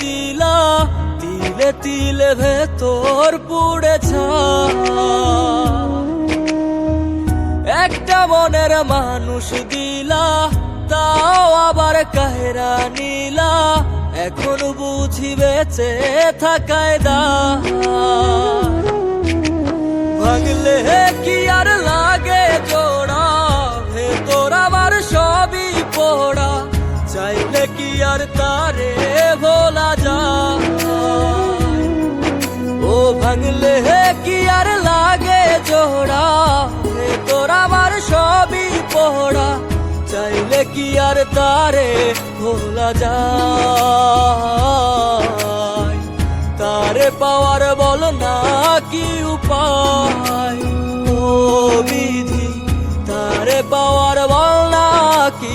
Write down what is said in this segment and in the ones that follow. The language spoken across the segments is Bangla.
দিলা, তিলে তিলে ভেতর একটা মনের মানুষ দিলা, তাও আবার কাহেরা নিলা। এখন বুঝি বেঁচে থাকায় দা। ভাঙলে কি আর লাগে জোড়া, ভেতর আমার সবই পড়া। চাইলে কি আর তারে ভোলা যায় ও ভাঙলে কি আর লাগে জোড়া ভেতর আমার সবই পোড়া চাইলে কি আর তারে ভোলা যায় তারে পাওয়ার বল না কি উপায় ও বিধি তারে পাওয়ার বল না কি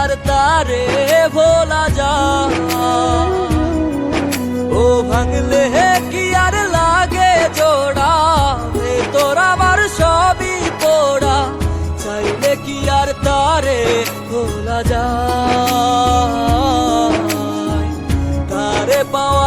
আর তারে ভোলা যা ও ভাঙলে কি আর লাগে জোড়া? তোর আমার সবই পোড়া। চাইলে কি আর তারে ভোলা যা তারে পাওয়ার